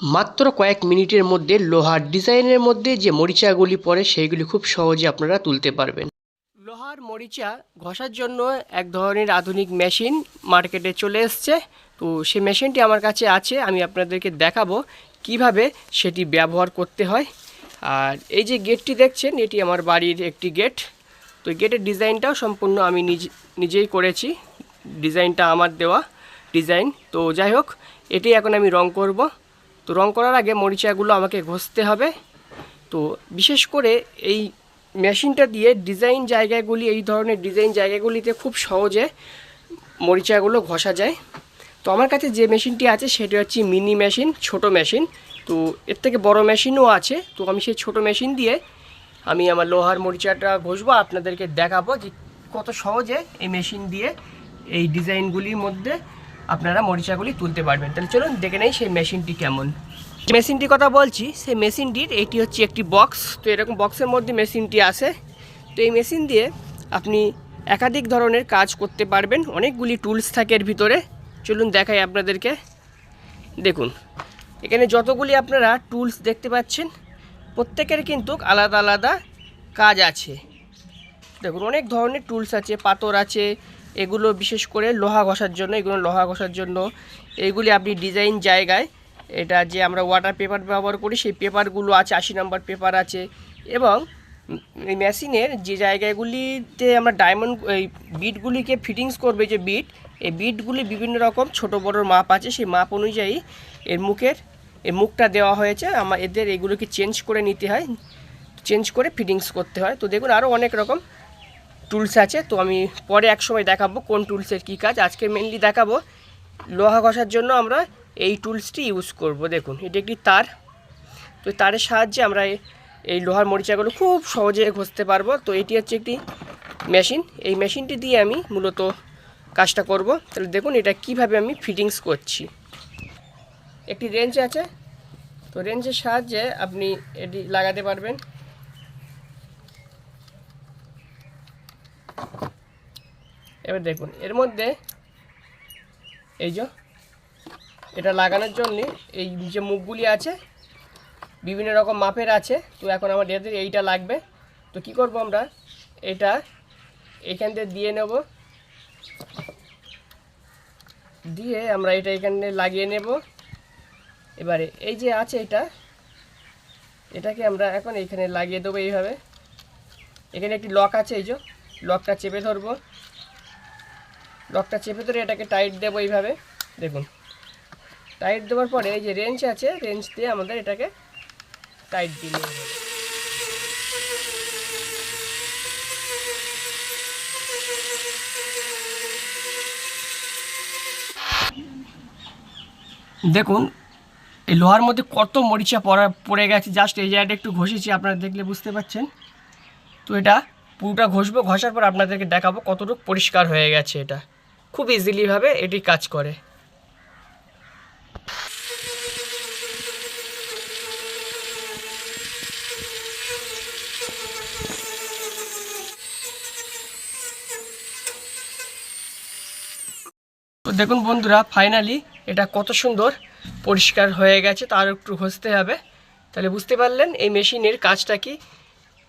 মাত্র কয়েক মিনিটের মধ্যে লোহার ডিজাইনের মধ্যে যে মরিচাগুলি পড়ে, সেইগুলি খুব সহজে আপনারা তুলতে পারবেন। লোহার মরিচা ঘষার জন্য এক ধরনের আধুনিক মেশিন মার্কেটে চলে এসছে। তো সেই মেশিনটি আমার কাছে আছে, আমি আপনাদেরকে দেখাবো কীভাবে সেটি ব্যবহার করতে হয়। আর এই যে গেটটি দেখছেন, এটি আমার বাড়ির একটি গেট। তো গেটের ডিজাইনটাও সম্পূর্ণ আমি নিজ, নিজেই করেছি। ডিজাইনটা আমার দেওয়া ডিজাইন। তো যাই হোক, এটি এখন আমি রং করব। তো রং করার আগে মরিচাগুলো আমাকে ঘষতে হবে। তো বিশেষ করে এই মেশিনটা দিয়ে ডিজাইন জায়গাগুলি, এই ধরনের ডিজাইন জায়গাগুলিতে খুব সহজে মরিচাগুলো ঘষা যায়। তো আমার কাছে যে মেশিনটি আছে সেটি হচ্ছে মিনি মেশিন, ছোট মেশিন। তো এর থেকে বড় মেশিনও আছে। তো আমি সেই ছোট মেশিন দিয়ে আমি আমার লোহার মরিচাটা ঘষবো। আপনাদেরকে দেখাবো যে কত সহজে এই মেশিন দিয়ে এই ডিজাইনগুলির মধ্যে আপনারা মরিচাগুলি তুলতে পারবেন। তাহলে চলুন দেখে নেই সেই মেশিনটি কেমন। মেশিনটির কথা বলছি, সেই মেশিনটির এটি হচ্ছে একটি বক্স তো এরকম বক্সের মধ্যে মেশিনটি আসে তো এই মেশিন দিয়ে আপনি একাধিক ধরনের কাজ করতে পারবেন। অনেকগুলি টুলস থাকে এর ভিতরে। চলুন দেখাই আপনাদেরকে। দেখুন, এখানে যতগুলি আপনারা টুলস দেখতে পাচ্ছেন, প্রত্যেকের কিন্তু আলাদা আলাদা কাজ আছে। দেখুন, অনেক ধরনের টুলস আছে, পাথর আছে, এগুলো বিশেষ করে লোহা ঘষার জন্য, এগুলো লোহা ঘষার জন্য। এইগুলি আপনি ডিজাইন জায়গায়, এটা যে আমরা ওয়াটার পেপার ব্যবহার করি, সেই পেপারগুলো আছে, আশি নম্বর পেপার আছে। এবং এই মেশিনের যে জায়গাগুলিতে আমরা ডায়মন্ড এই বিটগুলিকে ফিটিংস করবে যে বিট এই বিটগুলি বিভিন্ন রকম ছোট বড় মাপ আছে, সেই মাপ অনুযায়ী এর মুখের, এর মুখটা দেওয়া হয়েছে। আমার এদের এগুলোকে চেঞ্জ করে নিতে হয় চেঞ্জ করে ফিটিংস করতে হয়। তো দেখুন আরও অনেক রকম টুলস আছে, তো আমি পরে এক সময় দেখাবো কোন টুলসের কী কাজ। আজকে মেনলি দেখাবো লোহা ঘষার জন্য আমরা এই টুলসটি ইউজ করব। দেখুন, এটি একটি তার। তো তারের সাহায্যে আমরা এই- এই লোহার মরিচাগুলো খুব সহজে ঘষতে পারব। তো এটি হচ্ছে একটি মেশিন এই মেশিনটি দিয়ে আমি মূলত কাজটা করব। তাহলে দেখুন, এটা কীভাবে আমি ফিটিংস করছি। একটি রেঞ্জ আছে। তো রেঞ্জের সাহায্যে আপনি এটি লাগাতে পারবেন। এবার দেখুন, এর মধ্যে এই যে, এটা লাগানোর জন্যে এই যে মুখগুলি আছে, বিভিন্ন রকম মাপের আছে, তো এখন আমার এদের এইটা লাগবে। তো কি করব আমরা? এটা এখান থেকে দিয়ে নেব। দিয়ে আমরা এটা এখানে লাগিয়ে নেব। এবারে এই যে আছে এটা, এটাকে আমরা এখন এখানে লাগিয়ে দেবো এইভাবে। এখানে একটি লক আছে, এই যে, লকটা চেপে ধরবো। লকটা চেপে ধরে এটাকে টাইট দেবো এইভাবে। দেখুন। টাইট দেওয়ার পরে এই যে রেঞ্জ আছে রেঞ্জ দিয়ে আমাদের এটাকে টাইট হবে। দেখুন, এই লোহার মধ্যে কত মরিচা পড়া, পড়ে গেছে। জাস্ট এই জায়গাটা একটু ঘষেছি, আপনারা দেখলে বুঝতে পারছেন তো এটা পুরোটা ঘষবো, ঘষার পর আপনাদেরকে দেখাবো কতটুকু পরিষ্কার হয়ে গেছে এটা। খুব ইজিলিভাবে এটি কাজ করে। দেখুন বন্ধুরা ফাইনালি এটা কত সুন্দর পরিষ্কার হয়ে গেছে, তার একটু ঘষতে হবে। তাহলে বুঝতে পারলেন এই মেশিনের কাজটা কি?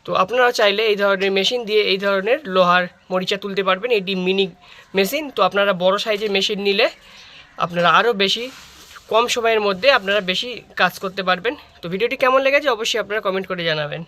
তো আপনারা চাইলে এই ধরনের মেশিন দিয়ে এই ধরনের লোহার মরিচা তুলতে পারবেন এটি মিনি মেশিন তো আপনারা বড় সাইজের মেশিন নিলে আপনারা আরও বেশি, কম সময়ের মধ্যে আপনারা বেশি কাজ করতে পারবেন। তো ভিডিওটি কেমন লেগেছে অবশ্যই আপনারা কমেন্ট করে জানাবেন।